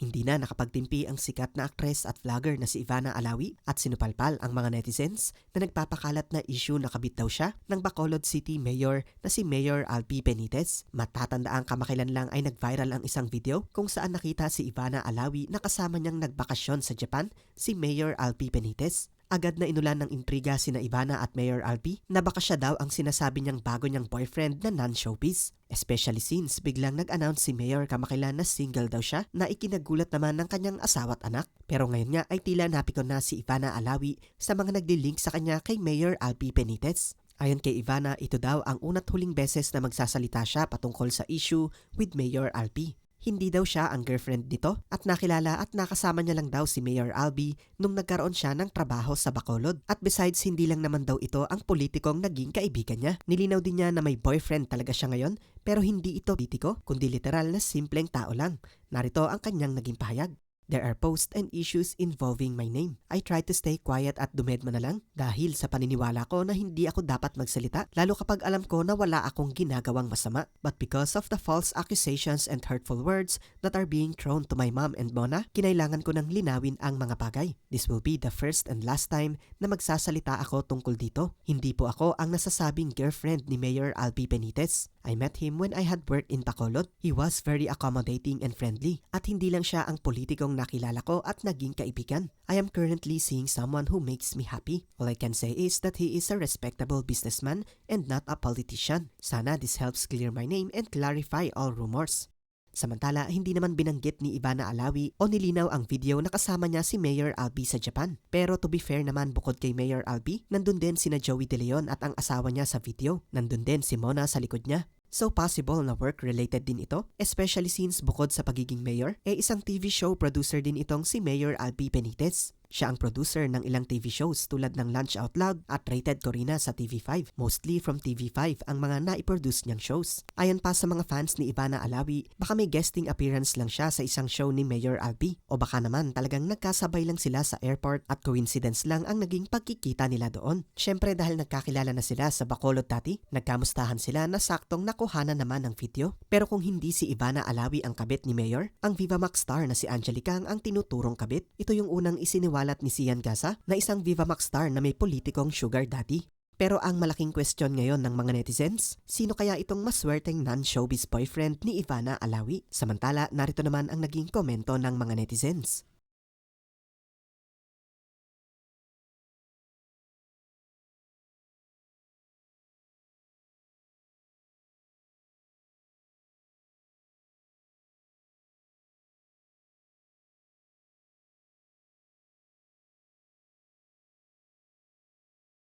Hindi na nakapagtimpi ang sikat na aktres at vlogger na si Ivana Alawi at sinupalpal ang mga netizens na nagpapakalat na issue na kabit daw siya ng Bacolod City Mayor na si Mayor Alpi Benitez. Matatandaang kamakailan lang ay nag-viral ang isang video kung saan nakita si Ivana Alawi na kasama niyang nagbakasyon sa Japan si Mayor Alpi Benitez. Agad na inulan ng intriga sina Ivana at Mayor Alpi na baka siya daw ang sinasabi niyang bago niyang boyfriend na non-showbiz. Especially since biglang nag-announce si Mayor kamakailan na single daw siya na ikinagulat naman ng kanyang asawa at anak. Pero ngayon nga ay tila napikon na si Ivana Alawi sa mga nagdi-link sa kanya kay Mayor Alpi Benitez. Ayon kay Ivana, ito daw ang unat huling beses na magsasalita siya patungkol sa issue with Mayor Alpi. Hindi daw siya ang girlfriend nito at nakilala at nakasama niya lang daw si Mayor Albi nung nagkaroon siya ng trabaho sa Bacolod. At besides, hindi lang naman daw ito ang politikong naging kaibigan niya. Nilinaw din niya na may boyfriend talaga siya ngayon pero hindi ito politiko kundi literal na simpleng tao lang. Narito ang kanyang naging pahayag. There are posts and issues involving my name. I try to stay quiet at dumedma na lang dahil sa paniniwala ko na hindi ako dapat magsalita lalo kapag alam ko na wala akong ginagawang masama. But because of the false accusations and hurtful words that are being thrown to my mom and Mona, kinailangan ko nang linawin ang mga bagay. This will be the first and last time na magsasalita ako tungkol dito. Hindi po ako ang nasasabing girlfriend ni Mayor Albi Benitez. I met him when I had worked in Bacolod. He was very accommodating and friendly at hindi lang siya ang politikong nakilala ko at naging kaibigan. I am currently seeing someone who makes me happy. All I can say is that he is a respectable businessman and not a politician. Sana this helps clear my name and clarify all rumors. Samantala, hindi naman binanggit ni Ivana Alawi o nilinaw ang video na kasama niya si Mayor Albi sa Japan. Pero to be fair naman bukod kay Mayor Albi, nandun din sina Joey De Leon at ang asawa niya sa video. Nandun din si Mona sa likod niya. So possible na work-related din ito, especially since bukod sa pagiging mayor, eh isang TV show producer din itong si Mayor Albi Benitez. Siya ang producer ng ilang TV shows tulad ng Lunch Out Loud at Rated Corina sa TV5. Mostly from TV5 ang mga naiproduce niyang shows. Ayon pa sa mga fans ni Ivana Alawi, baka may guesting appearance lang siya sa isang show ni Mayor Albi. O baka naman talagang nagkasabay lang sila sa airport at coincidence lang ang naging pagkikita nila doon. Siyempre dahil nagkakilala na sila sa Bacolod dati, nagkamustahan sila na saktong nakuhanan naman ng video. Pero kung hindi si Ivana Alawi ang kabit ni Mayor, ang Viva Max star na si Angelica ang, tinuturong kabit. Ito yung unang isiniwala iniwalat ni Sian Gaza na isang Viva Max star na may politikong sugar daddy. Pero ang malaking question ngayon ng mga netizens, sino kaya itong maswerteng non-showbiz boyfriend ni Ivana Alawi? Samantala, narito naman ang naging komento ng mga netizens.